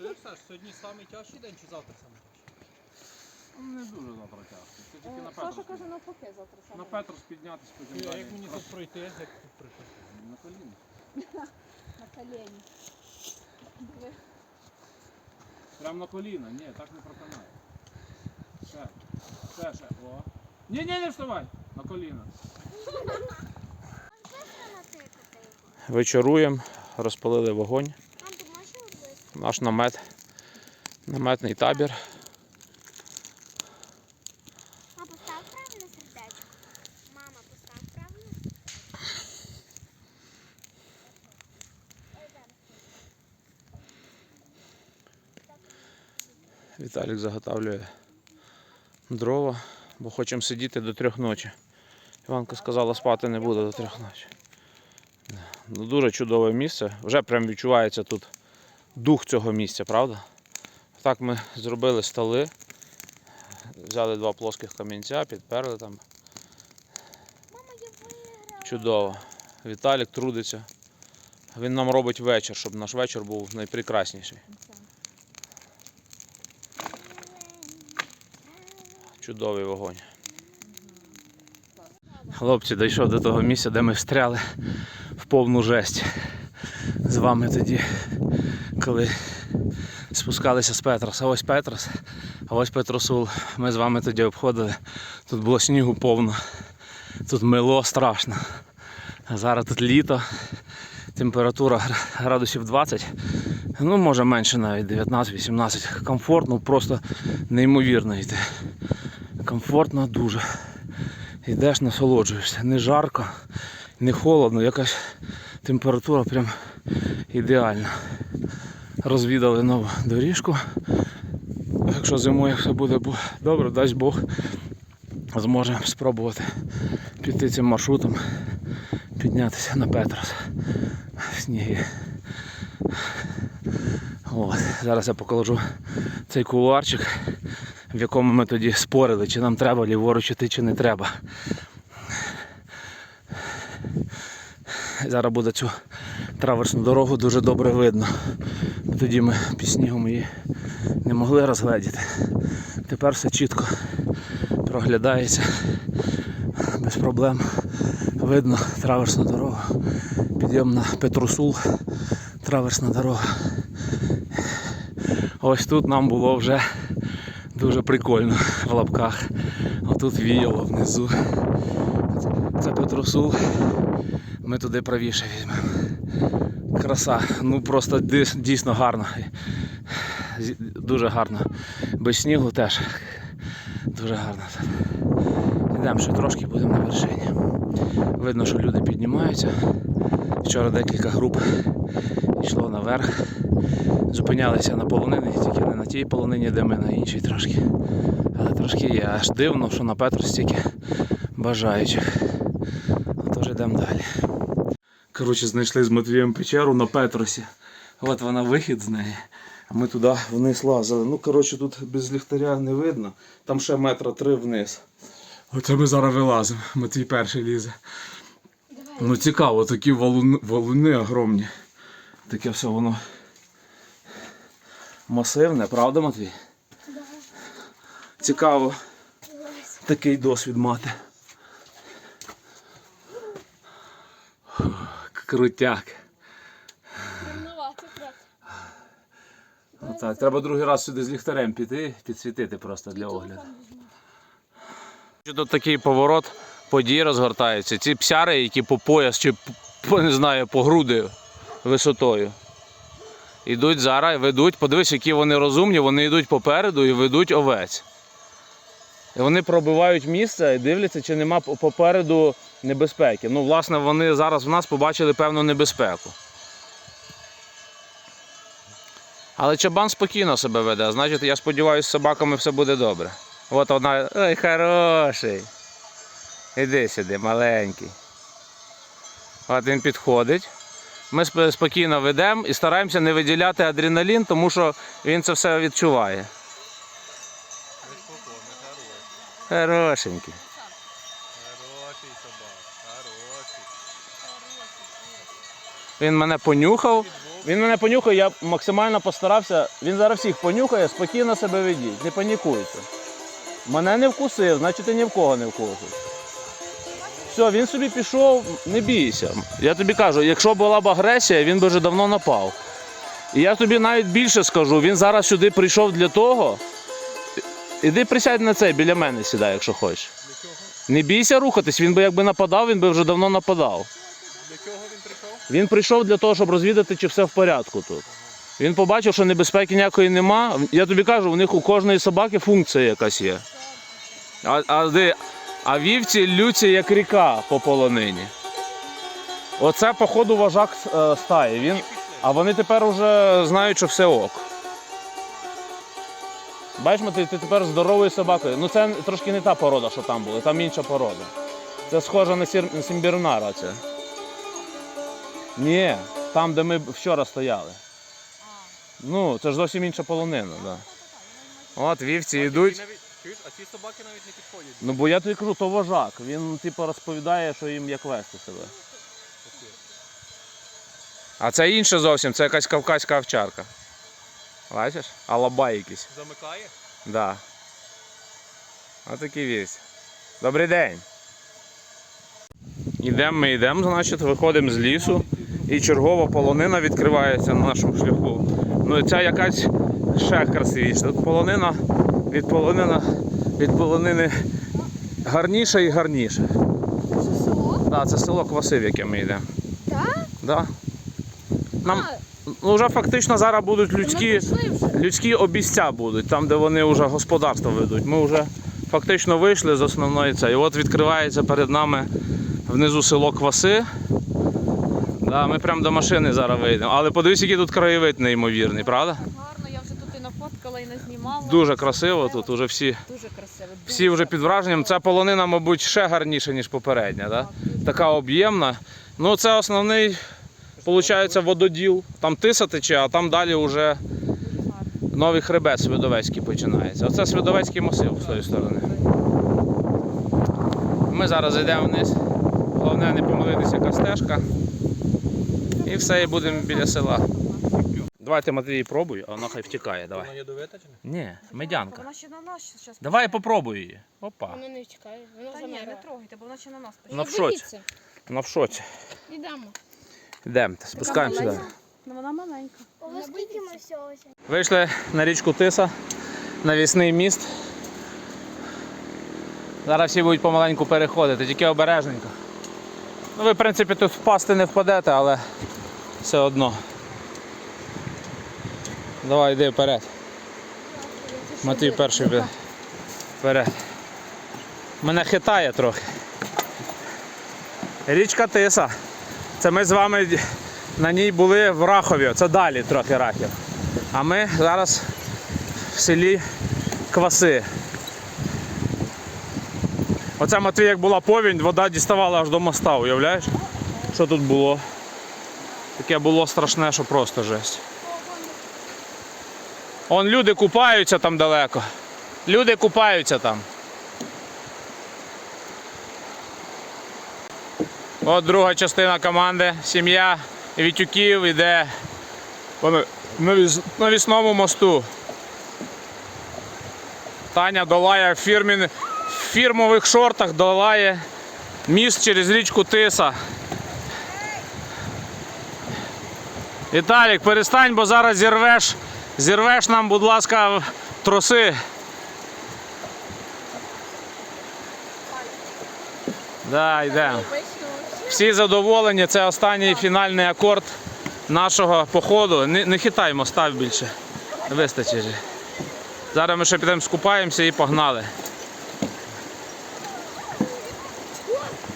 Чуєш, Саш, сьогодні самий тяжкий день чи завтра самий тяжкий? Ну, Не дуже завтра тяжко. Це тільки на Е, Саша Петрос. каже навпаки завтра На. Петрос піднятися, потім Чує, а як мені тут пройти, як тут пройти? На коліна. На колені. Диви. Прям на коліна. Ні, так не проканає. Ще. Ще, ще. О. Ні, ні, не вставай. На коліна. Вечоруємо, розпалили вогонь. Наш намет, наметний табір. Мама, постав правильно сердечко. Мама, постав правильно. Віталік заготавлює дрова, бо хочемо сидіти до трьох ночі. Іванка сказала, спати не буде до трьох ночі. Ну, дуже чудове місце. Вже прям відчувається тут дух цього місця, правда? Так ми зробили столи, взяли два плоских камінця, підперли там. Чудово. Віталік трудиться. Він нам робить вечір, щоб наш вечір був найпрекрасніший. Чудовий вогонь. Хлопці, дійшов до того місця, де ми встряли в повну жесть. З вами тоді, коли спускалися з Петроса. Ось Петрос, а ось Петросул. Ми з вами тоді обходили. Тут було снігу повно. Тут мило страшно. А зараз тут літо. Температура градусів 20. Ну, може менше навіть 19-18. Комфортно, просто неймовірно йти. Комфортно дуже. Йдеш, насолоджуєшся. Не жарко, не холодно, якась температура прям ідеальна. Розвідали нову доріжку. Якщо зимою все буде добре, дасть Бог, зможемо спробувати піти цим маршрутом, піднятися на Петрос. Сніги. От. Зараз я покажу цей кулуарчик, в якому ми тоді спорили, чи нам треба ліворуч іти, чи не треба. Зараз буде цю траверсну дорогу дуже добре видно. Тоді ми під снігом її не могли розгледіти. Тепер все чітко проглядається без проблем. Видно траверсну дорогу. Підйом на Петрусул, траверсна дорога. Ось тут нам було вже дуже прикольно в лапках. Отут віяло внизу. Це Петрусул. Ми туди правіше візьмемо. Краса. Ну просто дійсно гарно. Дуже гарно. Без снігу теж. Дуже гарно. Йдемо ще трошки, будемо на вершині. Видно, що люди піднімаються. Вчора декілька груп йшло наверх. Зупинялися на полонині, тільки не на тій полонині, де ми, на іншій трошки. Але трошки є. Аж дивно, що на Петру стільки бажаючих. Ну, Тож йдемо далі. Коротше, знайшли з Матвієм печеру на Петросі. От вона вихід з неї. А ми туди вниз лазили. Ну, коротше, тут без ліхтаря не видно. Там ще метра три вниз. Оце ми зараз вилазимо. Матвій перший лізе. Ну цікаво, такі валуни, валуни огромні. Таке все воно масивне, правда, Матвій? Цікаво такий досвід мати. Крутяк. Отак. Треба другий раз сюди з ліхтарем піти, підсвітити просто для огляду. Тут такий поворот подій розгортається. Ці псяри, які по пояс чи по, не знаю, по груди висотою. Ідуть зараз, ведуть, подивись, які вони розумні, вони йдуть попереду і ведуть овець. І вони пробивають місце і дивляться, чи нема попереду небезпеки. Ну, власне, вони зараз в нас побачили певну небезпеку. Але чабан спокійно себе веде, значить, я сподіваюся, з собаками все буде добре. От вона. Ой, хороший. Іди сюди, маленький. От він підходить. Ми спокійно ведемо і стараємося не виділяти адреналін, тому що він це все відчуває. Хорошенький. Хороший собак, хороший. Він мене понюхав Він мене понюхає, я максимально постарався. Він зараз всіх понюхає, спокійно себе ведіть, не панікуйте. Мене не вкусив, значить ти ні в кого не вкусив. Все, він собі пішов, не бійся. Я тобі кажу, якщо була б агресія, він би вже давно напав. І я тобі навіть більше скажу, він зараз сюди прийшов для того. Іди присядь на цей, біля мене сідай, якщо хочеш. Не бійся рухатись, він би якби нападав, він би вже давно нападав. Він прийшов для того, щоб розвідати, чи все в порядку тут. Він побачив, що небезпеки ніякої нема. Я тобі кажу, у них у кожної собаки функція якась є. А, а, де, а вівці лються як ріка по полонині. Оце, походу, вожак е, стаї. Він, а вони тепер вже знають, що все ок. Бачиш, ти, ти тепер здоровою собакою. Ну це трошки не та порода, що там була, там інша порода. Це схоже на Сімбірнара. Це. Ні, там, де ми вчора стояли. Ну, це ж зовсім інша полонина, так. Да. От вівці йдуть. Чуєш, а ці собаки навіть не підходять. Ну бо я тобі кажу, то вожак. Він типу розповідає, що їм як вести себе. А це інше зовсім, це якась кавказька овчарка. Бачиш? Алабай якийсь. Замикає? Так. Да. Отакі вівці. Добрий день. Ідемо ми йдемо, значить, виходимо з лісу і чергова полонина відкривається на нашому шляху. Ну і ця якась ще красивіша. Тут полонина від полонина від полонини гарніша і гарніша. Це село? Да, це село Квасив, яке ми йдемо. Так? Да. Нам ну, вже фактично зараз будуть людські людські обіця будуть, там, де вони вже господарство ведуть. Ми вже фактично вийшли з основної це. І от відкривається перед нами внизу село Кваси. Да, ми прямо до машини зараз вийдемо. Але подивись, який тут краєвид неймовірний, правда? Гарно, я вже тут і нафоткала, і назнімала. Дуже красиво тут, уже всі, Дуже красиво. всі вже під враженням. Ця полонина, мабуть, ще гарніша, ніж попередня. Да? Така об'ємна. Ну, це основний, виходить, вододіл. Там тиса тече, а там далі вже новий хребет Свидовецький починається. Оце Свидовецький масив з тої сторони. Ми зараз йдемо вниз. Головне не помилитися, яка стежка. І все, і будемо біля села. Давайте Матвій пробуй, а вона хай втікає. Давай. Вона ядовита чи? Ні, медянка. Вона ще на нас зараз. Давай попробуй її. Опа. Воно не чекає, воно Та ні, не трогайте, бо вона ще на нас Вона в шоці. Вона в шоці. Ідемо. Йдемо, спускаємося далі. Ну вона маленька. Ось скільки ми всього сьогодні? Вийшли на річку Тиса, навісний міст. Зараз всі будуть помаленьку переходити, тільки обережненько. Ну, ви, в принципі, тут впасти не впадете, але все одно. Давай, йди вперед. Матвій перший піде. Вперед. Мене хитає трохи. Річка Тиса. Це ми з вами на ній були в Рахові. Це далі трохи рахів. А ми зараз в селі Кваси. Оце Матвій, як була повінь, вода діставала аж до моста, уявляєш? Що тут було? Таке було страшне, що просто жесть. Он люди купаються там далеко. Люди купаються там. От друга частина команди, сім'я Вітюків іде по навіс- навісному мосту. Таня долає в, фірмін, в фірмових шортах долає міст через річку Тиса. Віталік, перестань, бо зараз зірвеш, зірвеш нам, будь ласка, троси. Да, йдемо. Всі задоволені, це останній фінальний акорд нашого походу. Не, не хитаймо, став більше. Вистачить. Зараз ми ще підемо скупаємося і погнали.